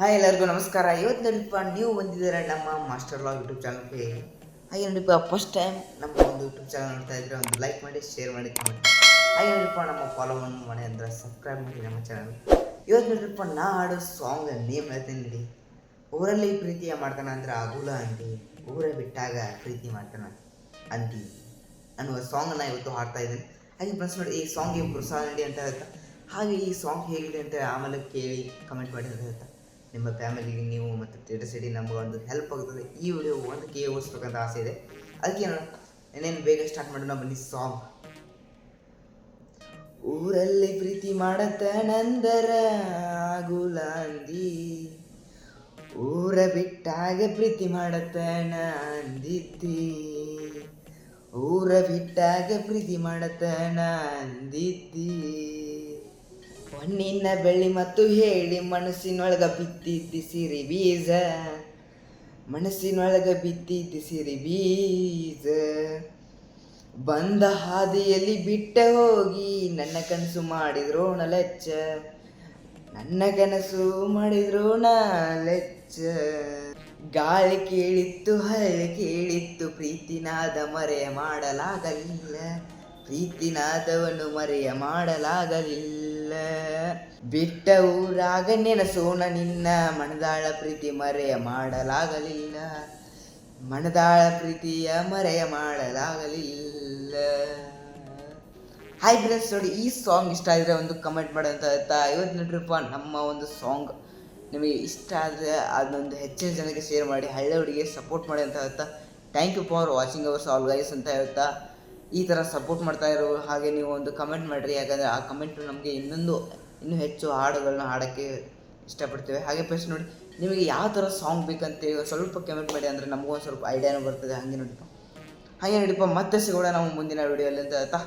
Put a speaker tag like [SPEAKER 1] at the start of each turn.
[SPEAKER 1] Hi ಎಲ್ಲರಿಗೂ ನಮಸ್ಕಾರ. ಇವತ್ತು ನೋಡಿಪ್ಪ ನೀವು ಬಂದಿದ್ದೀರಾ ನಮ್ಮ ಮಾಸ್ಟರ್ ಲಾಗ್ ಯೂಟ್ಯೂಬ್ ಚಾನಲ್ಗೆ ಹಾಗೆ ನೋಡಿಪ್ಪ ಫಸ್ಟ್ ಟೈಮ್ ನಮ್ಮ ಒಂದು ಯೂಟ್ಯೂಬ್ ಚಾನಲ್ ನೋಡ್ತಾ ಇದ್ರೆ ಒಂದು ಲೈಕ್ ಮಾಡಿ ಶೇರ್ ಮಾಡಿ ಕಮೆಂಟ್ ಹಾಗೆ ನೋಡಿಪ್ಪ ನಮ್ಮ ಫಾಲೋವನ್ನು ಮಾಡಿ ಅಂದರೆ ಸಬ್ಸ್ಕ್ರೈಬ್ ಮಾಡಿ ನಮ್ಮ ಚಾನಲ್ ಇವತ್ತು ನೋಡಿಪ್ಪ ನಾ ಹಾಡೋ ಸಾಂಗ್ ನೇಮ್ ಹೇಳ್ತೀನಿ ನೋಡಿ. ಊರಲ್ಲಿ ಪ್ರೀತಿಯ ಮಾಡ್ತಾನ ಅಂದ್ರೆ ಆಗುಲ ಅಂತಿ ಊರೇ ಬಿಟ್ಟಾಗ ಪ್ರೀತಿ ಮಾಡ್ತಾನ ಅಂತಿ ಅನ್ನುವ ಸಾಂಗನ್ನು ಇವತ್ತು ಹಾಡ್ತಾ ಇದ್ದೀನಿ. ಹಾಗೆ ಫ್ರೆಂಡ್ಸ್ ನೋಡಿ, ಈ ಸಾಂಗ್ ಪ್ರೋತ್ಸಾಹ ನೀಡಿ ಅಂತ ಹೇಳ್ತಾ ಹಾಗೆ ಈ ಸಾಂಗ್ ಹೇಗಿದೆ ಅಂತ ಆಮೇಲೆ ಕೇಳಿ ಕಮೆಂಟ್ ಮಾಡಿ ಅಂತ ಹೇಳ್ತಾ ನಿಮ್ಮ ಫ್ಯಾಮಿಲಿಗೆ ನೀವು ಮತ್ತು ನಮಗೆ ಒಂದು ಹೆಲ್ಪ್ ಆಗ್ತದೆ. ಈ ವಿಡಿಯೋ ಒಂದು ಕೆ ಓದಿಸ್ಬೇಕಂತ ಆಸೆ ಇದೆ. ಅದಕ್ಕೆ ಏನೋ ಏನೇನು ಬೇಗ ಸ್ಟಾರ್ಟ್ ಮಾಡೋಣ, ಬನ್ನಿ ಸಾಂಗ್ ಊರಲ್ಲಿ ಪ್ರೀತಿ ಮಾಡತ್ತನಂದರ ಆಗುಲಾಂದಿ ಊರ ಬಿಟ್ಟಾಗ ಪ್ರೀತಿ ಮಾಡತ್ತ ನಂದಿತಿ ಊರ ಬಿಟ್ಟಾಗ ಪ್ರೀತಿ ಮಾಡತ್ತ ಅಂದಿದ್ದಿ ಹೊನ್ನಿನ ಬೆಳ್ಳಿ ಮತ್ತು ಹೇಳಿ ಮನಸ್ಸಿನೊಳಗ ಬಿತ್ತಿದ್ದಿ ಸಿರಿ ಬೀಜ. ಮನಸ್ಸಿನೊಳಗ ಬಿತ್ತಿದ್ದಿ ಸಿರಿ ಬೀಜ. ಬಂದ ಹಾದಿಯಲ್ಲಿ ಬಿಟ್ಟ ಹೋಗಿ ನನ್ನ ಕನಸು ಮಾಡಿದ್ರು ಲೆಚ್ಚ. ನನ್ನ ಕನಸು ಮಾಡಿದ್ರು ಲೆಚ್ಚ. ಗಾಳಿ ಕೇಳಿತ್ತು ಹಳೆ ಕೇಳಿತ್ತು, ಪ್ರೀತಿನಾದ ಮರೆ ಮಾಡಲಾಗಲಿಲ್ಲ. ಪ್ರೀತಿನಾದವನ್ನು ಮರೆಯ ಮಾಡಲಾಗಲಿಲ್ಲ. ಬಿಟ್ಟ ಊರಾಗ ನೆನಸೋಣ ನಿನ್ನ ಮನದಾಳ ಪ್ರೀತಿ ಮರೆಯ ಮಾಡಲಾಗಲಿಲ್ಲ. ಮನದಾಳ ಪ್ರೀತಿಯ ಮರೆಯ ಮಾಡಲಾಗಲಿಲ್ಲ. ಹಾಯ್ ಫ್ರೆಂಡ್ಸ್ ನೋಡಿ ಈ ಸಾಂಗ್ ಇಷ್ಟ ಆದರೆ ಒಂದು ಕಮೆಂಟ್ ಮಾಡೋಂಥ ಹೇಳ್ತಾ, ಇವತ್ತು ನೋಡ್ರಿಪ್ಪ ನಮ್ಮ ಒಂದು ಸಾಂಗ್ ನಿಮಗೆ ಇಷ್ಟ ಆದರೆ ಅದನ್ನೊಂದು ಹೆಚ್ಚಿನ ಜನಕ್ಕೆ ಶೇರ್ ಮಾಡಿ, ಹಳ್ಳೆ ಹುಡುಗಿಗೆ ಸಪೋರ್ಟ್ ಮಾಡಿ ಅಂತ ಹೇಳ್ತಾ thank you for watching our ಸಾಲ್ ಗೈಸ್ ಅಂತ ಹೇಳ್ತಾ ಈ ಥರ ಸಪೋರ್ಟ್ ಮಾಡ್ತಾ ಇರೋ ಹಾಗೆ ನೀವು ಒಂದು ಕಮೆಂಟ್ ಮಾಡಿರಿ. ಯಾಕಂದರೆ ಆ ಕಮೆಂಟು ನಮಗೆ ಇನ್ನೊಂದು, ಇನ್ನೂ ಹೆಚ್ಚು ಹಾಡುಗಳನ್ನ ಹಾಡೋಕ್ಕೆ ಇಷ್ಟಪಡ್ತೇವೆ. ಹಾಗೆ ಪ್ಲಸ್ ನೋಡಿ, ನಿಮಗೆ ಯಾವ ಥರ ಸಾಂಗ್ ಬೇಕಂತೇಳಿ ಸ್ವಲ್ಪ ಕಮೆಂಟ್ ಮಾಡಿ, ಅಂದರೆ ನಮಗೂ ಒಂದು ಸ್ವಲ್ಪ ಐಡಿಯಾನೂ ಬರ್ತದೆ. ಹಾಗೆ ನೋಡಿಪ್ಪ. ಹಾಗೆ ನೋಡಿಪ್ಪ, ಮತ್ತೆ ಸಿಗೋಣ ನಾವು ಮುಂದಿನ ವಿಡಿಯೋಲಿ ಅಂತ ಹೇಳ್ತಾ